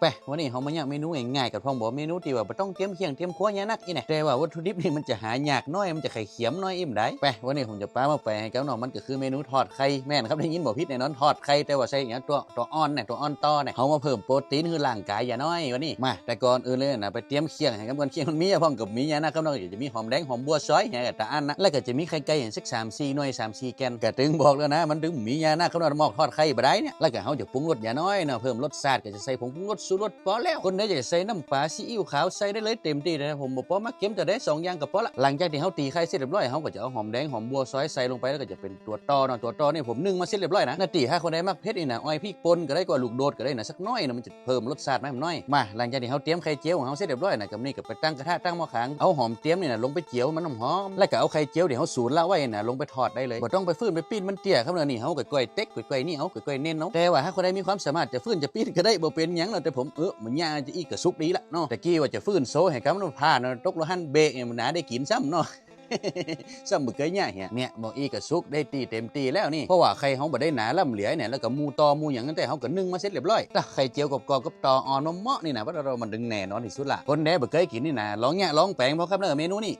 ไปวันนี้เขามาเนี่ยเมนูง่ายๆกับพ่องบอกเมนูที่ว่าบ่ต้องเตรียมเคียงเตรียมครัวเนี่ยนักอีเนี่ยแต่ว่าวัตถุดิบนี่มันจะหายากน้อยมันจะไข่เขียมน้อยอิ่มได้ไปวันนี้ผมจะป้ามาแปให้แกับน้องมันก็คือเมนูทอดไข่แม่นครับได้ยินบ่ผิดแน่นอนทอดไข่แต่ว่าใส่อย่างตัวตัวอ่อนเนี่ยตัวอ่อนต่อเนี่ยเขามาเพิ่มโปรตีนคือร่างกายอย่าน้อยวันนี้มา แต่ก่อนอื่นเลยนะไปเตรียมเคียงให้กับก่อนเคียงมันมีอะพ่องกับมีเนี่ยนะครับน้องก็จะมีหอมแดงหอมบัวซอยเนี่ยกับตาอันนะแล้วก็จะมีไข่ไก่อย่างสักสามสี่หน่วยสามสี่แกนก็ถึงบอกแล้วนะมันถึงมีเนี่ยนะครับน้องมอกทอดไข่บ่ได้เนี่ยแล้วก็เขาจะปรุงรสอย่าน้อยเนาะเพิ่มรสชาติก็จะใส่ผงปรุงรสสูรรสพอแล้ว คนไหนอยากใส่น้ำปลาซีอิ๊วขาวใส่ได้เลยเต็มที่เลยนะผมบอกพอมาเค็มจะได้สองอย่างก็พอละหลังจากที่เขาตีไข่เสร็จเรียบร้อยเขาก็จะเอาหอมแดงหอมบัวซอยใส่ลงไปแล้วก็จะเป็นตัวตอเนาะตัวตอนี่ผมนึ่งมาเสร็จเรียบร้อยนะนาตีถ้าคนใดมักเผ็ดนี่นะอ้อยพริกป่นก็ได้กว่าลูกโดดก็ได้นะสักน้อยนะมันจะเพิ่มรสชาติมาให้มันน้อยมาหลังจากที่เขาเตรียมไข่เจียวของเขาเสร็จเรียบร้อยนะกับนี่ก็ไปตั้งกระทะตั้งหม้อขางเอาหอมเตรียมนี่นะลงไปเจียวมันหอมแล้วก็เอาไข่เจียวเดี๋ยวเขาสูนละไว้นะลงไปทอดได้เลยบ่ต้องไปฟื้นไปปิ้นมันเตี้ยครับเนอะนี่เขาก็ก้อยเต็กก้อยๆนี่เอาก้อยๆเน้นเนาะแต่ว่าถ้าคนใดมีความสามารถจะฟื้นจะปิ้นก็ได้บ่เป็นหยังเนาะแต่ผมเออมันยากจะอีกกระซุกดีละเนาะแต่กี้ว่าจะฟื้นโซให้กับมันผ่านเนาะตกละหันเบะเนี่ยมันน่าได้กินซ้ำเนาะซ้ำบ่เคยเนี่ยเฮียเนี่ยบอกอีกกระซุกได้ตีเต็มตีแล้วนี่เพราะว่าไข่เขาบ่ได้หนาล่ำเหลือเนี่ยแล้วก็หมูตอหมูหยังตั้งแต่เขาก็นึ่งมาเสร็จเรียบร้อยถ้าไข่เจียวกรอบๆกับตออ่อนมะเมาะนี่นะว่าเรามันดึงแน่นอนที่สุดละคนแหน่บ่เคยกินนี่นะลองเนี่ยลองแปลงบ่ครับเด้อเมนูนี่